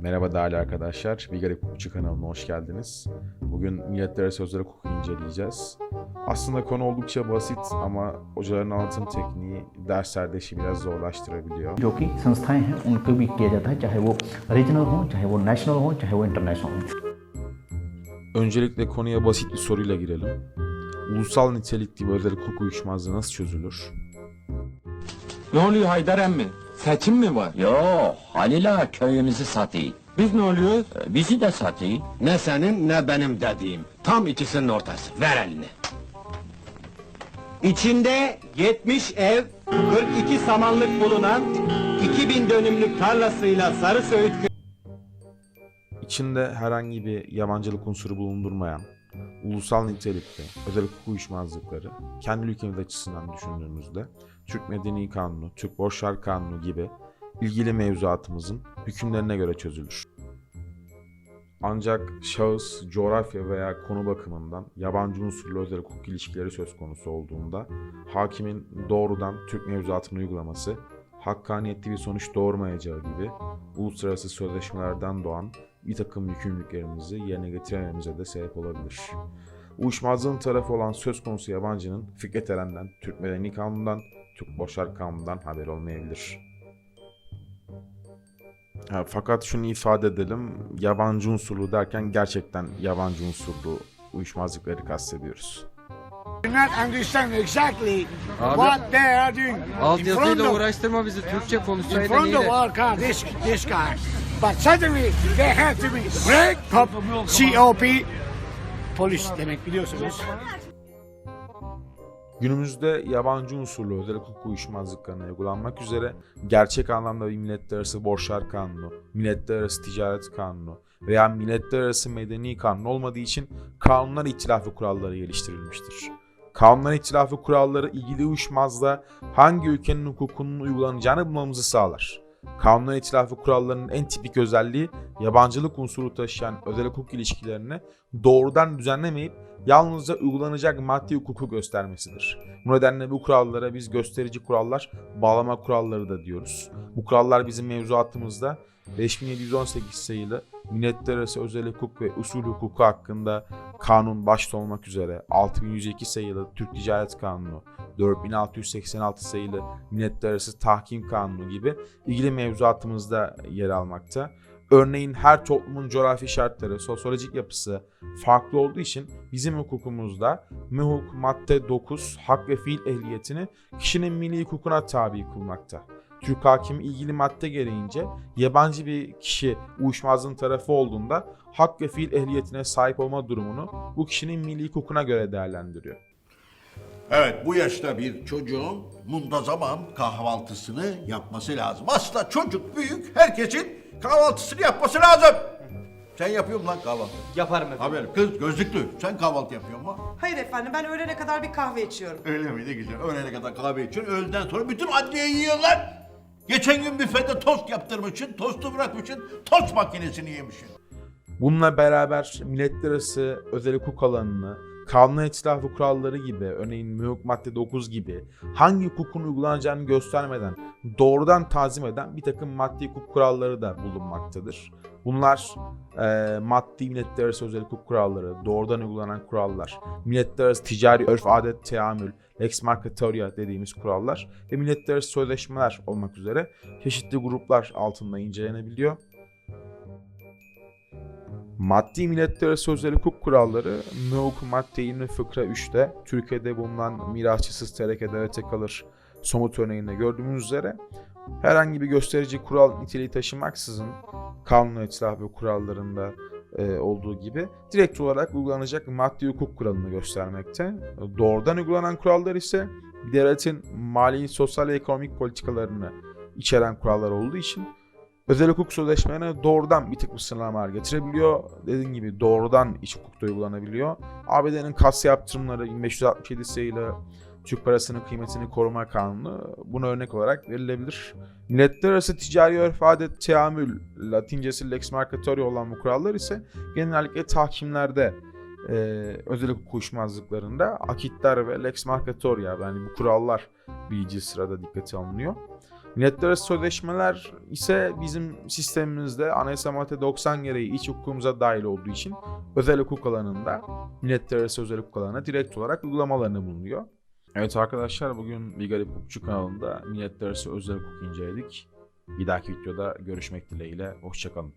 Merhaba değerli arkadaşlar. Bir Garip Hukukçu kanalına hoş geldiniz. Bugün milletler arası sözleri hukuku inceleyeceğiz. Aslında konu oldukça basit ama hocaların anlatım tekniği derslerde işi biraz zorlaştırabiliyor. जो कि संस्थाएं हैं उनको भी किया जाता है चाहे वो रीजनल हो चाहे वो नेशनल हो चाहे वो इंटरनेशनल हो Öncelikle konuya basit bir soruyla girelim. Ulusal nitelikli bir özel hukuk uyuşmazlığı nasıl çözülür? Ne oluyor Haydar emmi? Seçim mi var? Yo, Halil ağa köyümüzü satayım. Biz ne oluyoruz? Ee, Bizi de satayım. Ne senin ne benim dediğim. Tam ikisinin ortası. Ver elini. İçinde 70 ev, 42 samanlık bulunan 2000 dönümlük tarlasıyla Sarı Söğüt İçinde herhangi bir yabancılık unsuru bulundurmayan, ulusal nitelikli özel hukuk uyuşmazlıkları kendi ülkemiz açısından düşündüğümüzde Türk Medeni Kanunu, Türk Borçlar Kanunu gibi ilgili mevzuatımızın hükümlerine göre çözülür. Ancak şahıs, coğrafya veya konu bakımından yabancı unsurlu özel hukuk ilişkileri söz konusu olduğunda hakimin doğrudan Türk mevzuatını uygulaması hakkaniyetli bir sonuç doğurmayacağı gibi uluslararası sözleşmelerden doğan bir takım yükümlülüklerimizi yerine getirememize de sebep olabilir. Uyuşmazlığın tarafı olan söz konusu yabancının Fikret Eren'den, Türk Medeni Kanunu'ndan, Türk Boşar Kanunu'ndan haber olmayabilir. Ha, fakat şunu ifade edelim, yabancı unsurlu derken gerçekten yabancı unsurlu uyuşmazlıkları kastediyoruz. do not understand exactly what they are doing. in front Altyazıyla uğraştırma bizi. Türkçe in konuşsaydın But suddenly they have to be break cop, COP, polis demek biliyorsunuz. Günümüzde yabancı unsurlu özel hukuk uyuşmazlıklarına uygulanmak üzere gerçek anlamda bir milletler arası borçlar kanunu, milletler arası ticaret kanunu veya milletler arası medeni kanun olmadığı için kanunlar itilafı kuralları geliştirilmiştir. Kanunlar itilafı kuralları ilgili uyuşmazlığa hangi ülkenin hukukunun uygulanacağını bulmamızı sağlar. Kanunlar itilafı kurallarının en tipik özelliği yabancılık unsuru taşıyan özel hukuk ilişkilerini doğrudan düzenlemeyip yalnızca uygulanacak maddi hukuku göstermesidir. Bu nedenle bu kurallara biz gösterici kurallar, bağlama kuralları da diyoruz. Bu kurallar bizim mevzuatımızda 5718 sayılı milletler arası özel hukuk ve usul hukuku hakkında kanun başta olmak üzere 6102 sayılı Türk Ticaret Kanunu, 4686 sayılı milletler arası tahkim kanunu gibi ilgili mevzuatımızda yer almakta. Örneğin her toplumun coğrafi şartları, sosyolojik yapısı farklı olduğu için bizim hukukumuzda MEHUK madde 9 hak ve fiil ehliyetini kişinin milli hukukuna tabi kılmakta. Türk hakimi ilgili madde gereğince yabancı bir kişi uyuşmazlığın tarafı olduğunda hak ve fiil ehliyetine sahip olma durumunu bu kişinin milli hukukuna göre değerlendiriyor. Evet bu yaşta bir çocuğun muntazaman kahvaltısını yapması lazım. Aslında çocuk büyük herkesin kahvaltısını yapması lazım. Sen yapıyor musun lan kahvaltı? Yaparım efendim. Haberim kız gözlüklü sen kahvaltı yapıyor mu? Hayır efendim ben öğlene kadar bir kahve içiyorum. Öyle mi ne güzel öğlene kadar kahve içiyorsun öğleden sonra bütün adliye yiyorlar. Geçen gün büfede tost yaptırmışsın tostu bırakmışsın tost makinesini yemişsin. Bununla beraber milletler arası özel hukuk alanını, kanun itilafı kuralları gibi, örneğin mühük madde 9 gibi hangi hukukun uygulanacağını göstermeden doğrudan tazim eden bir takım maddi hukuk kuralları da bulunmaktadır. Bunlar e, maddi milletler arası özel hukuk kuralları, doğrudan uygulanan kurallar, milletler arası ticari örf, adet, teamül, lex markatoria dediğimiz kurallar ve milletler arası sözleşmeler olmak üzere çeşitli gruplar altında incelenebiliyor. Maddi milletler arası özel hukuk kuralları MEHUK madde 20 fıkra 3'te Türkiye'de bulunan mirasçısız tereke devlete kalır somut örneğinde gördüğümüz üzere herhangi bir gösterici kural niteliği taşımaksızın kanun etlafı kurallarında e, olduğu gibi direkt olarak uygulanacak maddi hukuk kuralını göstermekte. Doğrudan uygulanan kurallar ise devletin mali, sosyal ve ekonomik politikalarını içeren kurallar olduğu için özel hukuk sözleşmelerine doğrudan bir tık sınırlamalar getirebiliyor. Dediğim gibi doğrudan iç hukukta uygulanabiliyor. ABD'nin kas yaptırımları 1567 sayılı Türk parasının kıymetini koruma kanunu buna örnek olarak verilebilir. Milletler arası ticari örf adet teamül, latincesi lex markatoria olan bu kurallar ise genellikle tahkimlerde e, özel hukuk uyuşmazlıklarında akitler ve lex markatoria yani bu kurallar birinci sırada dikkate alınıyor. Milletler arası sözleşmeler ise bizim sistemimizde anayasa madde 90 gereği iç hukukumuza dahil olduğu için özel hukuk alanında milletler arası özel hukuk alanına direkt olarak uygulamalarını bulunuyor. Evet arkadaşlar bugün Bir Garip Hukukçu kanalında milletler arası özel hukuk inceledik. Bir dahaki videoda görüşmek dileğiyle. Hoşçakalın.